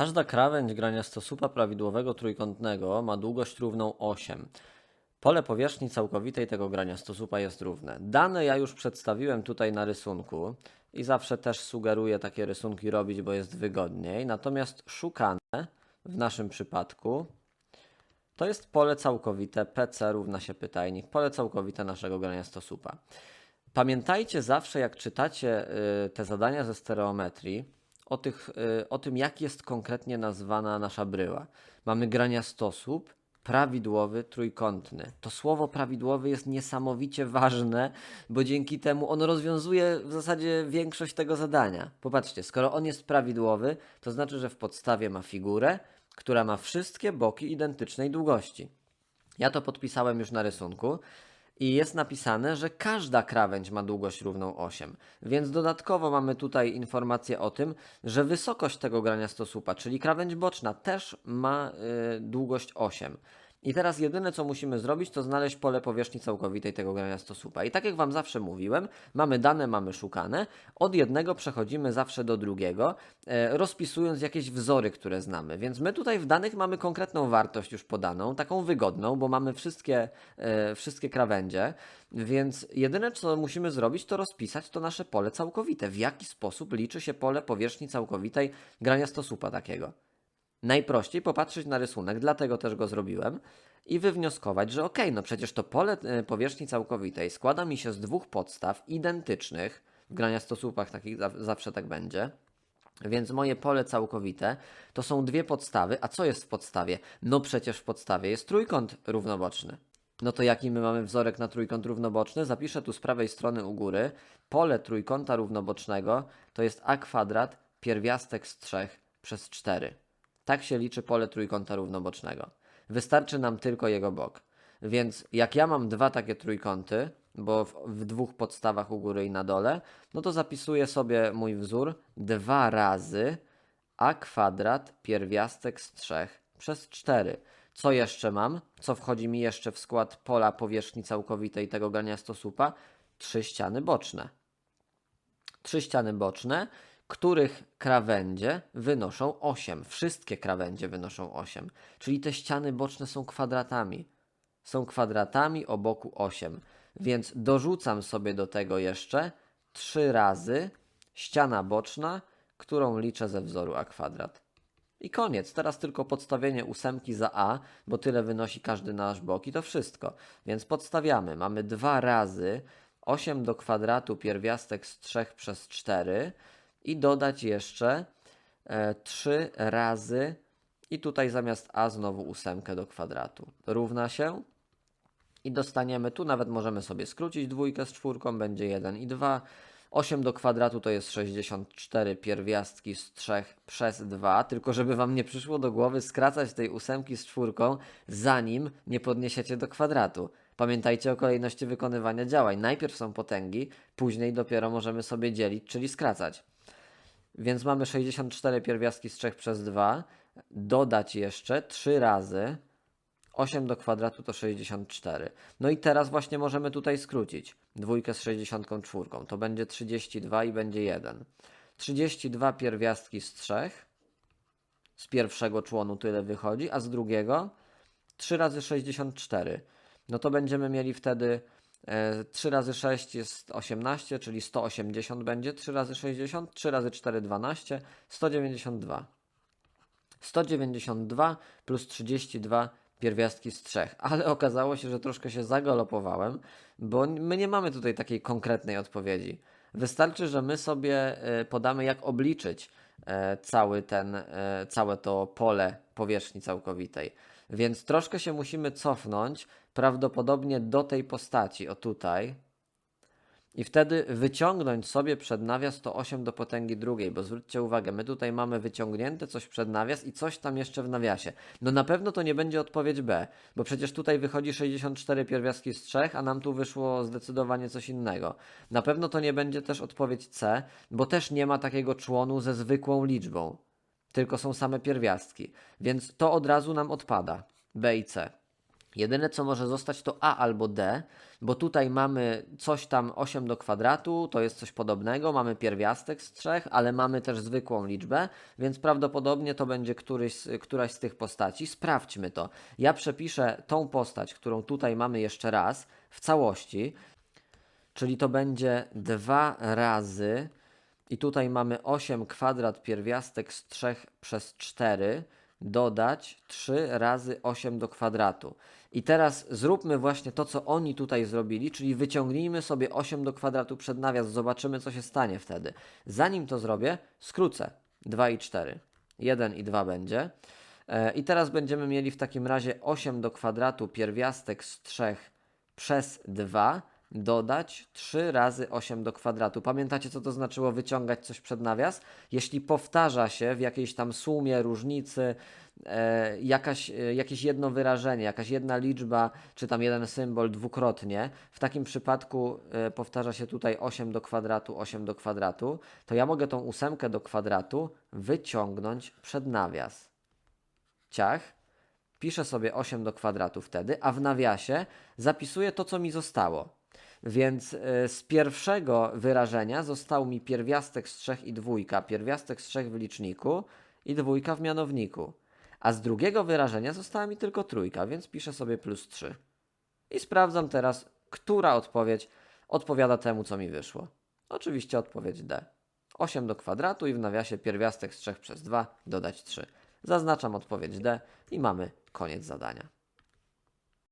Każda krawędź grania stosupa prawidłowego trójkątnego ma długość równą 8. Pole powierzchni całkowitej tego grania stosupa jest równe. Dane ja już przedstawiłem tutaj na rysunku i zawsze też sugeruję takie rysunki robić, bo jest wygodniej. Natomiast szukane w naszym przypadku to jest pole całkowite PC równa się pytajnik, pole całkowite naszego grania stosupa. Pamiętajcie zawsze, jak czytacie y, te zadania ze stereometrii, o, tych, y, o tym, jak jest konkretnie nazwana nasza bryła. Mamy grania stosób, prawidłowy, trójkątny. To słowo prawidłowy jest niesamowicie ważne, bo dzięki temu on rozwiązuje w zasadzie większość tego zadania. Popatrzcie, skoro on jest prawidłowy, to znaczy, że w podstawie ma figurę, która ma wszystkie boki identycznej długości. Ja to podpisałem już na rysunku i jest napisane, że każda krawędź ma długość równą 8. Więc dodatkowo mamy tutaj informację o tym, że wysokość tego grania stosupa, czyli krawędź boczna, też ma y, długość 8. I teraz jedyne co musimy zrobić, to znaleźć pole powierzchni całkowitej tego grania stosupa. I tak jak Wam zawsze mówiłem, mamy dane, mamy szukane. Od jednego przechodzimy zawsze do drugiego, e, rozpisując jakieś wzory, które znamy. Więc my tutaj w danych mamy konkretną wartość już podaną, taką wygodną, bo mamy wszystkie, e, wszystkie krawędzie. Więc jedyne co musimy zrobić, to rozpisać to nasze pole całkowite. W jaki sposób liczy się pole powierzchni całkowitej grania stosupa takiego. Najprościej popatrzeć na rysunek, dlatego też go zrobiłem i wywnioskować, że okej, no przecież to pole e, powierzchni całkowitej składa mi się z dwóch podstaw identycznych, w grania stosupach takich za- zawsze tak będzie, więc moje pole całkowite to są dwie podstawy, a co jest w podstawie? No przecież w podstawie jest trójkąt równoboczny. No to jaki my mamy wzorek na trójkąt równoboczny? Zapiszę tu z prawej strony u góry. Pole trójkąta równobocznego to jest a kwadrat pierwiastek z 3 przez 4. Tak się liczy pole trójkąta równobocznego. Wystarczy nam tylko jego bok. Więc jak ja mam dwa takie trójkąty, bo w, w dwóch podstawach u góry i na dole, no to zapisuję sobie mój wzór dwa razy a kwadrat pierwiastek z 3 przez 4. Co jeszcze mam? Co wchodzi mi jeszcze w skład pola powierzchni całkowitej tego grania stosupa? Trzy ściany boczne trzy ściany boczne, których krawędzie wynoszą 8. Wszystkie krawędzie wynoszą 8. Czyli te ściany boczne są kwadratami. Są kwadratami o boku 8. Więc dorzucam sobie do tego jeszcze 3 razy ściana boczna, którą liczę ze wzoru a kwadrat. I koniec. Teraz tylko podstawienie ósemki za a, bo tyle wynosi każdy nasz bok i to wszystko. Więc podstawiamy. Mamy 2 razy 8 do kwadratu pierwiastek z 3 przez 4 i dodać jeszcze e, 3 razy i tutaj zamiast a znowu ósemkę do kwadratu. Równa się i dostaniemy, tu nawet możemy sobie skrócić dwójkę z czwórką, będzie 1 i 2. 8 do kwadratu to jest 64 pierwiastki z 3 przez 2, tylko żeby Wam nie przyszło do głowy skracać tej ósemki z czwórką, zanim nie podniesiecie do kwadratu. Pamiętajcie o kolejności wykonywania działań. Najpierw są potęgi, później dopiero możemy sobie dzielić, czyli skracać. Więc mamy 64 pierwiastki z 3 przez 2, dodać jeszcze 3 razy 8 do kwadratu to 64. No i teraz właśnie możemy tutaj skrócić. Dwójkę z 64. To będzie 32 i będzie 1. 32 pierwiastki z 3. Z pierwszego członu tyle wychodzi, a z drugiego 3 razy 64. No to będziemy mieli wtedy 3 razy 6 jest 18, czyli 180 będzie. 3 razy 60, 3 razy 4 12, 192. 192 plus 32 pierwiastki z 3. Ale okazało się, że troszkę się zagalopowałem, bo my nie mamy tutaj takiej konkretnej odpowiedzi. Wystarczy, że my sobie e, podamy, jak obliczyć e, cały ten, e, całe to pole powierzchni całkowitej. Więc troszkę się musimy cofnąć, prawdopodobnie do tej postaci, o tutaj, i wtedy wyciągnąć sobie przed nawias to 8 do potęgi drugiej, bo zwróćcie uwagę, my tutaj mamy wyciągnięte coś przed nawias i coś tam jeszcze w nawiasie. No na pewno to nie będzie odpowiedź B, bo przecież tutaj wychodzi 64 pierwiastki z 3, a nam tu wyszło zdecydowanie coś innego. Na pewno to nie będzie też odpowiedź C, bo też nie ma takiego członu ze zwykłą liczbą, tylko są same pierwiastki. Więc to od razu nam odpada. B i C. Jedyne co może zostać to A albo D, bo tutaj mamy coś tam 8 do kwadratu, to jest coś podobnego, mamy pierwiastek z trzech, ale mamy też zwykłą liczbę, więc prawdopodobnie to będzie któryś, któraś z tych postaci. Sprawdźmy to. Ja przepiszę tą postać, którą tutaj mamy jeszcze raz w całości, czyli to będzie 2 razy i tutaj mamy 8 kwadrat pierwiastek z 3 przez 4 dodać 3 razy 8 do kwadratu. I teraz zróbmy właśnie to, co oni tutaj zrobili, czyli wyciągnijmy sobie 8 do kwadratu przed nawias, zobaczymy, co się stanie wtedy. Zanim to zrobię, skrócę 2 i 4. 1 i 2 będzie. E, I teraz będziemy mieli w takim razie 8 do kwadratu pierwiastek z 3 przez 2 dodać 3 razy 8 do kwadratu. Pamiętacie, co to znaczyło wyciągać coś przed nawias? Jeśli powtarza się w jakiejś tam sumie, różnicy, e, jakaś, e, jakieś jedno wyrażenie, jakaś jedna liczba, czy tam jeden symbol dwukrotnie, w takim przypadku e, powtarza się tutaj 8 do kwadratu, 8 do kwadratu, to ja mogę tą ósemkę do kwadratu wyciągnąć przed nawias. Ciach. Piszę sobie 8 do kwadratu wtedy, a w nawiasie zapisuję to, co mi zostało. Więc y, z pierwszego wyrażenia został mi pierwiastek z 3 i dwójka, pierwiastek z 3 w liczniku i dwójka w mianowniku. A z drugiego wyrażenia została mi tylko trójka, więc piszę sobie plus 3. I sprawdzam teraz, która odpowiedź odpowiada temu, co mi wyszło. Oczywiście odpowiedź D. 8 do kwadratu i w nawiasie pierwiastek z 3 przez 2 dodać 3. Zaznaczam odpowiedź D i mamy koniec zadania.